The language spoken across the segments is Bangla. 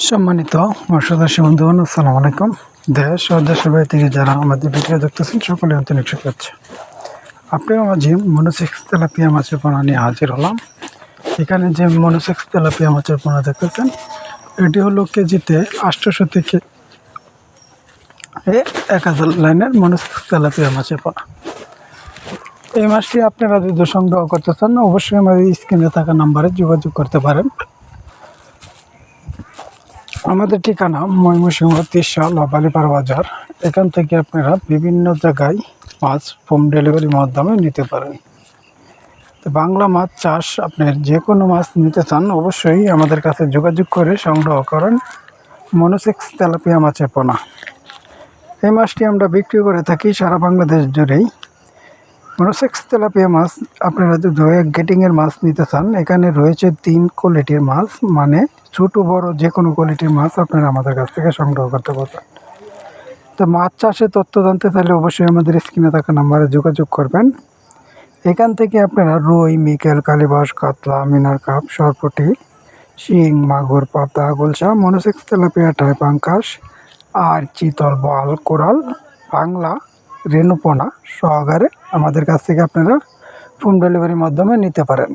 সম্মানিত মর্যাদাসী বন্ধুগণ, আসসালামু আলাইকুম। দেশ ও দেশের বাইরে থেকে যারা আমাদের ভিডিও দেখতেছেন সকলে আন্তরিক শুভেচ্ছা। আপনার মাঝে মনোসেক্স তেলাপিয়া মাছের পোনা নিয়ে হাজির হলাম। এখানে যে মনোসেক্স তেলাপিয়া মাছের পোনা দেখতেছেন, এটি হলো কেজিতে আটশোশো থেকে এক হাজার লাইনের মনোসেক্স তেলাপিয়া মাছের পোনা। এই মাছটি আপনারা যদি সংগ্রহ করতে চান, অবশ্যই আমাদের স্ক্রিনে থাকা নাম্বারে যোগাযোগ করতে পারেন। আমাদের ঠিকানা ময়মনসিংহ তিরশা লবালিপাড়া বাজার। এখান থেকে আপনারা বিভিন্ন জায়গায় মাছ হোম ডেলিভারির মাধ্যমে নিতে পারেন। তো বাংলা মাছ চাষ আপনার যে কোনো মাছ নিতে চান, অবশ্যই আমাদের কাছে যোগাযোগ করে সংগ্রহ করেন মনোসেক্স তেলাপিয়া মাছের পোনা। এই মাছটি আমরা বিক্রি করে থাকি সারা বাংলাদেশ জুড়েই। মনোসেক্স তেলাপিয়া মাছ, আপনারা যদি গেটিংয়ের মাছ নিতে চান, এখানে রয়েছে তিন কোয়ালিটির মাছ মানে ছোটো, বড় যে কোনো কোয়ালিটির মাছ আপনারা আমাদের কাছ থেকে সংগ্রহ করতে পারবেন। তো মাছ চাষে তথ্য জানতে চাইলে অবশ্যই আমাদের স্ক্রিনে থাকা নাম্বারে যোগাযোগ করবেন। এখান থেকে আপনারা রুই, মিকেল, কালীবাস, কাতলা, মিনার কাপ, সরপটি, শিং, মাগুর পাতা গোলসা মনোসেক্স তেলাপিয়া টাই পাঙ্কাশ আর চিতল বল, কোরাল, বাংলা রেণুপনা সহকারে আমাদের কাছ থেকে আপনারা হোম ডেলিভারির মাধ্যমে নিতে পারেন।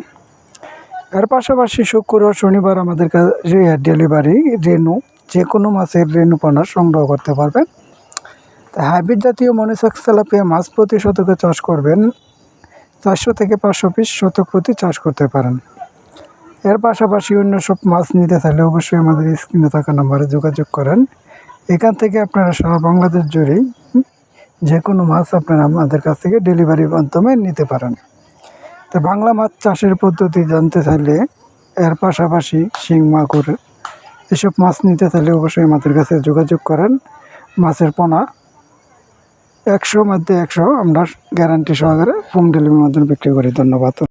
এর পাশাপাশি শুক্র ও শনিবার আমাদের কাছে ডেলিভারি রেণু যে কোনো মাছের রেণুপনা সংগ্রহ করতে পারবেন। হাইব্রিড জাতীয় মনিসেক্স তেলাপিয়া মাছ প্রতি শতকে চাষ করবেন, চারশো থেকে পাঁচশো পিস শতক প্রতি চাষ করতে পারেন। এর পাশাপাশি অন্য সব মাছ নিতে চাইলে অবশ্যই আমাদের স্ক্রিনে থাকা নাম্বারে যোগাযোগ করেন। এখান থেকে আপনারা সারা বাংলাদেশ জুড়েই যে কোনো মাছ আপনারা আমাদের কাছ থেকে ডেলিভারির মাধ্যমে নিতে পারেন। তো বাংলা মাছ চাষের পদ্ধতি জানতে চাইলে এর পাশাপাশি শিং মাগুর, এসব মাছ নিতে চাইলে অবশ্যই আমাদের কাছে যোগাযোগ করেন। মাছের পোনা একশো মধ্যে একশো, আমরা গ্যারান্টি সহকারে হোম ডেলিভারির মাধ্যমে বিক্রি করি। ধন্যবাদ।